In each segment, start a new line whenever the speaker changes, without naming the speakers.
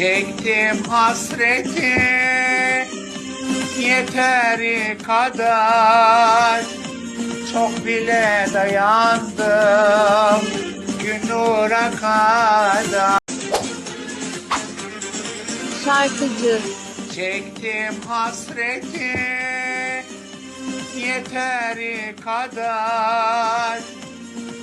Çektim hasreti yeteri kadar. Çok bile dayandım gün nura kadar.
Şarkıcı.
Çektim hasreti yeteri kadar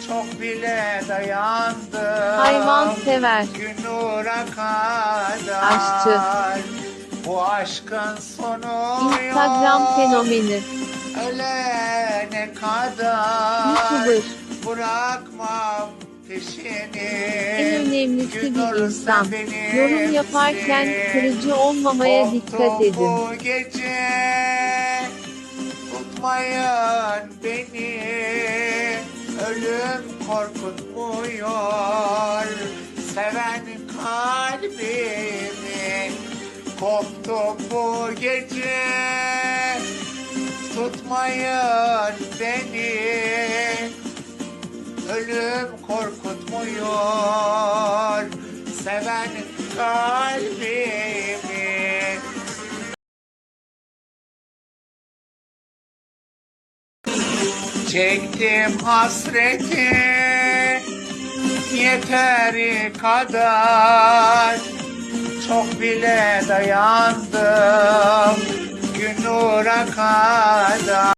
Çok bile dayandım.
Hayvansever
Gün nura kadar.
Aşçı.
Bu aşkın sonu
Instagram
yok.
fenomeni.
Ölene kadar.
YouTuber
Bırakmam peşini.
En önemlisi
Gün
bir insan. Yorum yaparken kırıcı olmamaya
Korktum
dikkat edin.
bu gece. Tutmayın beni Ölüm korkutmuyor Seven kalbimi Koptu bu gece. Tutmayın beni Ölüm korkutmuyor Seven kalbimi Çektim hasreti yeteri kadar. Çok bile dayandım gün kadar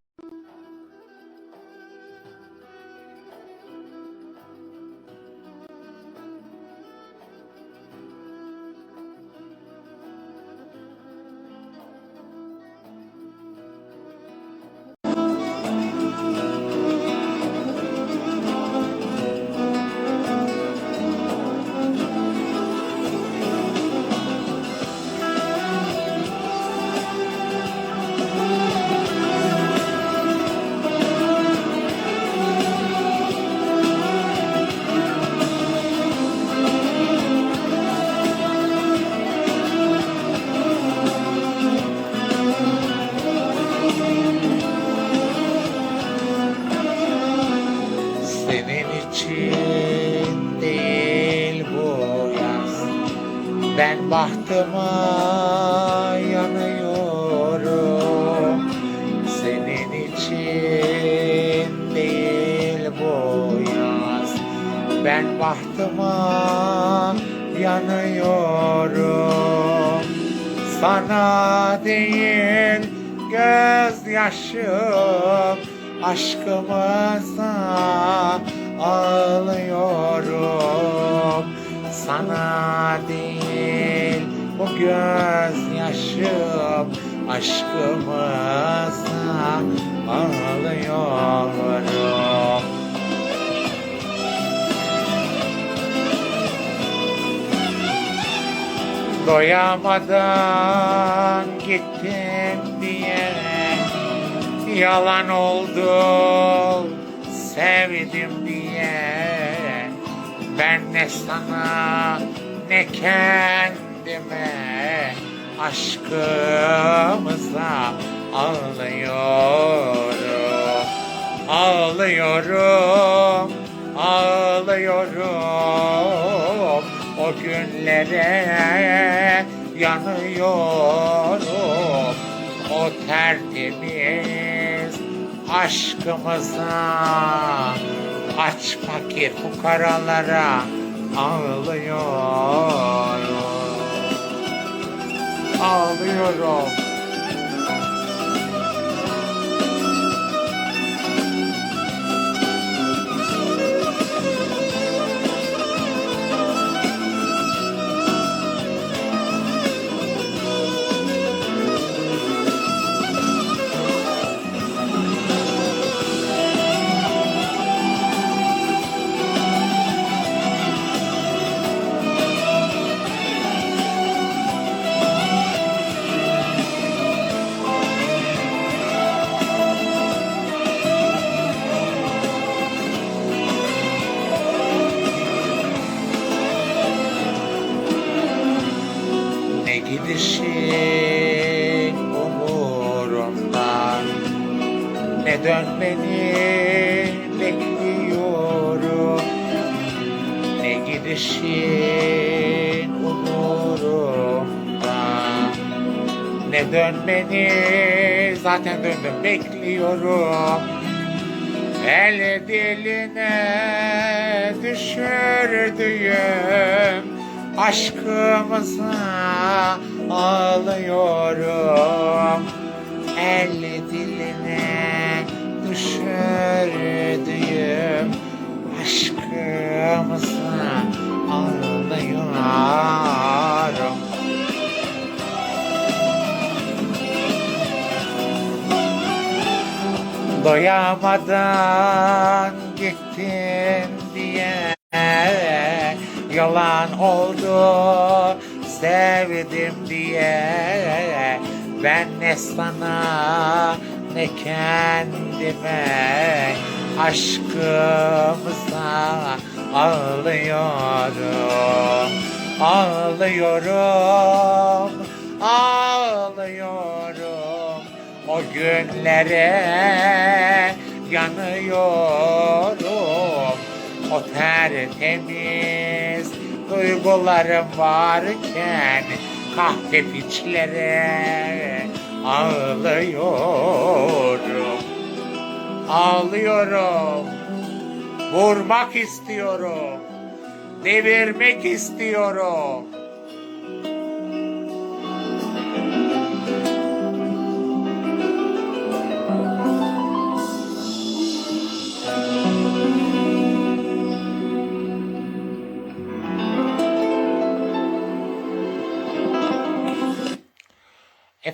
bahtıma yanıyorum. Senin için değil bu yaz. Ben bahtıma yanıyorum. Sana değil gözyaşım. Aşkımıza ağlıyorum Sana değil bu gözyaşım aşkımıza ağlıyorum Doyamadan gittin diye Yalan oldu sevdim diye. Ben ne sana ne kendime Aşkımıza ağlıyorum. Ağlıyorum, ağlıyorum. O günlere yanıyorum. O tertemiz aşkımıza Aç fakir fukaralara ağlıyorum Ağlıyorum Ne Ne dönmeni bekliyorum. Ne gidişin umurumda? Yine dön beni zaten döndüm bekliyorum. El diline düşürdüğüm aşkımıza ağlıyorum. El düşürdüğüm aşkımıza ağlıyorum Doyamadan gittin diye Yalan oldu. Sevdim diye Ben ne sana ne kendime Aşkımıza ağlıyorum Ağlıyorum Ağlıyorum. O günlere yanıyorum. O tertemiz duygularım varken Kahve piçlere ağlıyorum. Ağlıyorum. Vurmak istiyorum. Devirmek istiyorum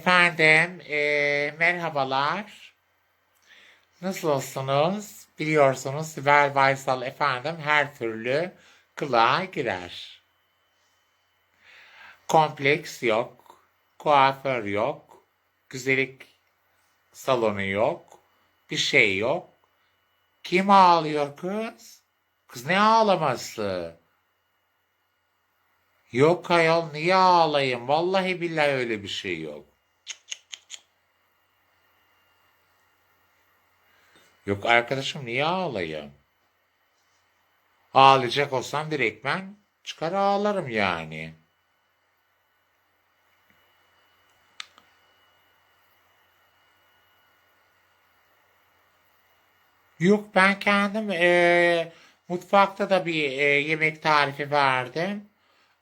Efendim, eee, merhabalar. Nasılsınız? Biliyorsunuz Sibel Baysal efendim her türlü kılığa girer. Kompleks yok, kuaför yok, güzellik salonu yok, bir şey yok. Kim ağlıyor kız? Kız ne ağlaması? Yok ayol niye ağlayayım? Vallahi billahi öyle bir şey yok. Yok arkadaşım niye ağlayayım? Ağlayacak olsam direkt ben çıkar ağlarım yani. Yok ben kendim eee, mutfakta da bir eee, yemek tarifi verdim.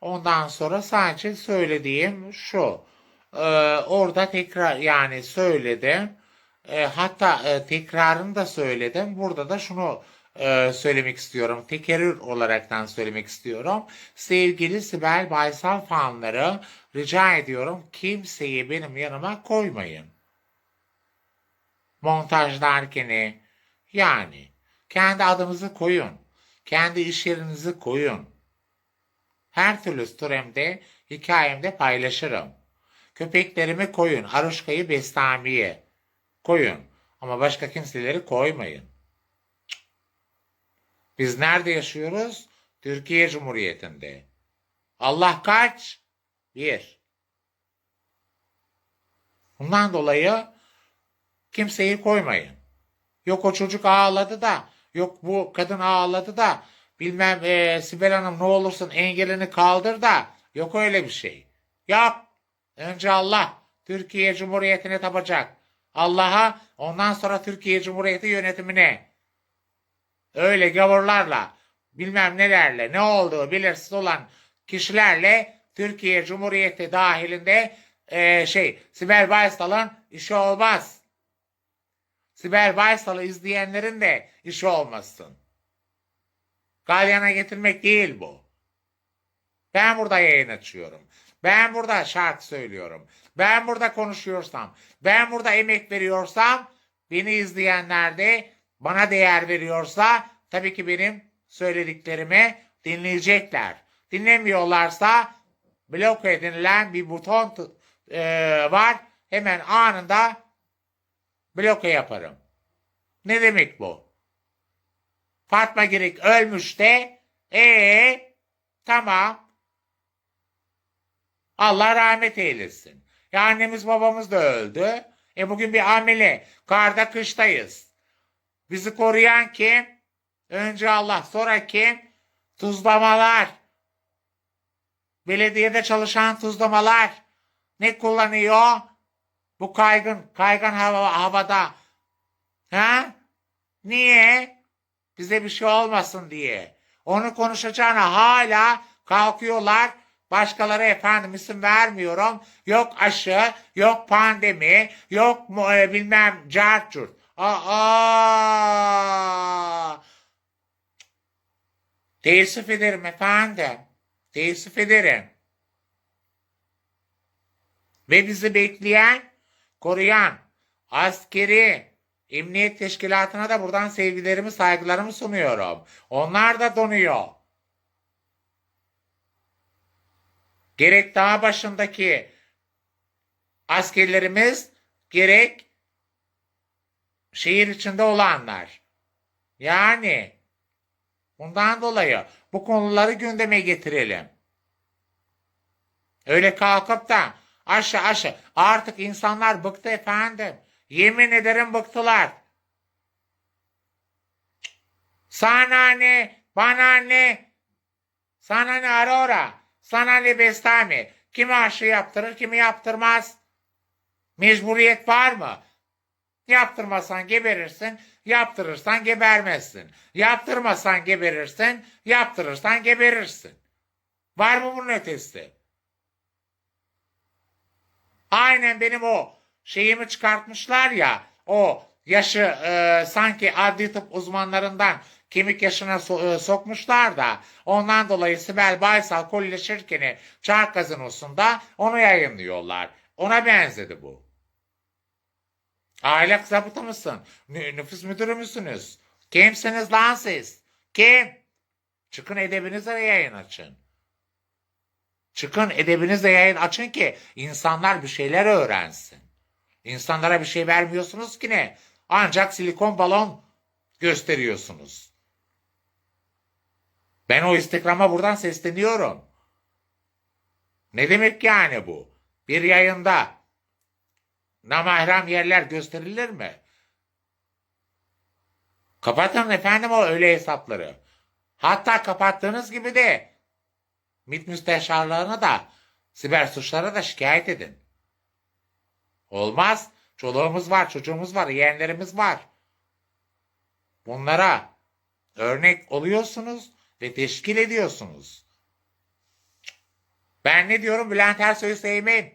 Ondan sonra sadece söylediğim şu. Eee, orada tekrar yani söyledim. Eee, hatta eee, tekrarını da söyledim. Burada da şunu eee, söylemek istiyorum. Tekerrür olaraktan söylemek istiyorum. Sevgili Sibel Baysal fanları rica ediyorum kimseyi benim yanıma koymayın. Montajlarken yani kendi adınızı koyun. Kendi iş yerinizi koyun. Her türlü story'imde, hikayemde paylaşırım. Köpeklerimi koyun, Aruşka'yı Bestami'ye koyun. Ama başka kimseleri koymayın. Biz nerede yaşıyoruz? Türkiye Cumhuriyeti'nde. Allah kaç? Bir. Bundan dolayı kimseyi koymayın. Yok o çocuk ağladı da, yok bu kadın ağladı da, bilmem eee Sibel Hanım ne olursun engelini kaldır da, yok öyle bir şey. Yok. Önce Allah Türkiye Cumhuriyeti'ne tapacak. Allah'a ondan sonra Türkiye Cumhuriyeti yönetimine. Öyle gavurlarla, bilmem nelerle, ne olduğu belirsiz olan kişilerle Türkiye Cumhuriyeti dahilinde eee, şey Sibel Baysal'ın işi olmaz. Sibel Baysal'ı izleyenlerin de işi olmasın. Galyana getirmek değil bu. Ben burada yayın açıyorum. Ben burada şarkı söylüyorum. Ben burada konuşuyorsam, ben burada emek veriyorsam, beni izleyenler de bana değer veriyorsa tabii ki benim söylediklerimi dinleyecekler. Dinlemiyorlarsa blok edinilen bir buton eee, var. Hemen anında bloke yaparım. Ne demek bu? Fatma Girik ölmüş de ee tamam. Allah rahmet eylesin. Ya annemiz babamız da öldü. E bugün bir amele. Karda kıştayız. Bizi koruyan kim? Önce Allah sonra kim? Tuzlamalar. Belediyede çalışan tuzlamalar. Ne kullanıyor? Bu kaygın, kaygan hava, havada. Ha? Niye? Bize bir şey olmasın diye. Onu konuşacağına hala kalkıyorlar. Başkaları efendim isim vermiyorum. Yok aşı, yok pandemi, yok mu, e, bilmem carçurt. Aa! Teessüf ederim efendim. Teessüf ederim. Ve bizi bekleyen, koruyan askeri emniyet teşkilatına da buradan sevgilerimi, saygılarımı sunuyorum. Onlar da donuyor. Gerek dağ başındaki askerlerimiz, gerek şehir içinde olanlar. Yani bundan dolayı bu konuları gündeme getirelim. Öyle kalkıp da aşı aşı artık insanlar bıktı efendim. Yemin ederim bıktılar. Sana ne? Bana ne? Sana ne Aurora? Sana ne Bestami? Kimi aşı yaptırır, kimi yaptırmaz? Mecburiyet var mı? Yaptırmasan geberirsin, yaptırırsan gebermezsin. Yaptırmasan geberirsin, yaptırırsan geberirsin. Var mı bunun ötesi? Aynen benim o şeyimi çıkartmışlar ya, o yaşı e, sanki adli tıp uzmanlarından kemik yaşına so- e, sokmuşlar da ondan dolayı Sibel Baysal kolleşirken Çark Gazinosu'nda onu yayınlıyorlar. Ona benzedi bu. Aile zabıtı mısın? Nü- nüfus müdürü müsünüz? Kimsiniz lan siz? Kim? Çıkın edebinizle yayın açın. Çıkın edebinizle yayın açın ki insanlar bir şeyler öğrensin. İnsanlara bir şey vermiyorsunuz ki ne? Ancak silikon balon gösteriyorsunuz. Ben o Instagram'a buradan sesleniyorum. Ne demek yani bu? Bir yayında namahrem yerler gösterilir mi? Kapatın efendim o öyle hesapları. Hatta kapattığınız gibi de MİT müsteşarlarına da siber suçlara da şikayet edin. Olmaz. Çoluğumuz var, çocuğumuz var, yeğenlerimiz var. Bunlara örnek oluyorsunuz ve teşkil ediyorsunuz. Ben ne diyorum Bülent Ersoy'u sevmeyin.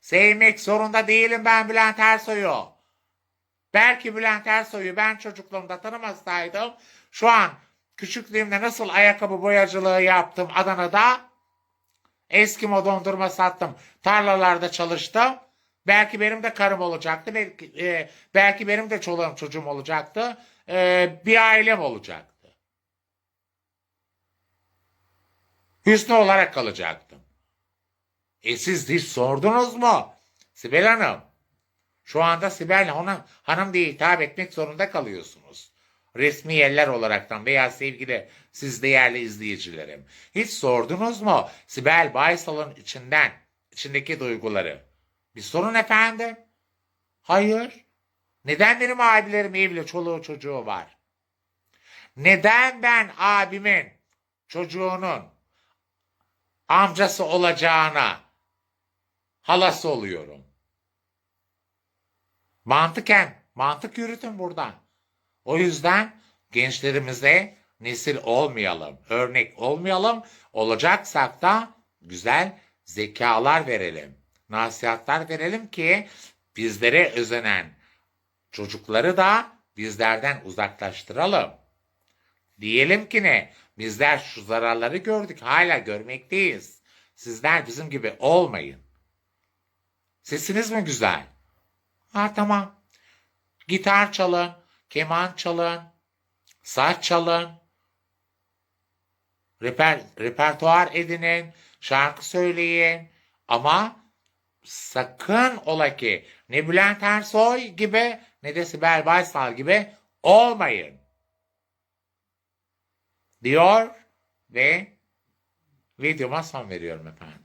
Sevmek zorunda değilim ben Bülent Ersoy'u. Belki Bülent Ersoy'u ben çocukluğumda tanımasaydım şu an küçüklüğümde nasıl ayakkabı boyacılığı yaptım Adana'da Eskimo dondurma sattım. Tarlalarda çalıştım. Belki benim de karım olacaktı. Belki, e, belki benim de çoluğum çocuğum olacaktı. E, bir ailem olacaktı. Hüsnü olarak kalacaktım. E siz hiç sordunuz mu? Sibel Hanım. Şu anda Sibel Hanım, hanım diye hitap etmek zorunda kalıyorsunuz. Resmi yerler olaraktan veya sevgili siz değerli izleyicilerim. Hiç sordunuz mu Sibel Baysal'ın içinden, içindeki duyguları? Bir sorun efendim. Hayır. Neden benim abilerim evli çoluğu çocuğu var? Neden ben abimin çocuğunun amcası olacağına halası oluyorum? Mantıken, mantık yürütün buradan. O yüzden gençlerimize nesil olmayalım, örnek olmayalım. Olacaksak da güzel zekalar verelim, nasihatler verelim ki bizlere özenen çocukları da bizlerden uzaklaştıralım. Diyelim ki ne? Bizler şu zararları gördük, hala görmekteyiz. Sizler bizim gibi olmayın. Sesiniz mi güzel? Ha tamam. Gitar çalın, keman çalın, saç çalın, reper, repertuar edinin, şarkı söyleyin. Ama sakın ola ki ne Bülent Ersoy gibi ne de Sibel Baysal gibi olmayın. Diyor ve videoma son veriyorum efendim.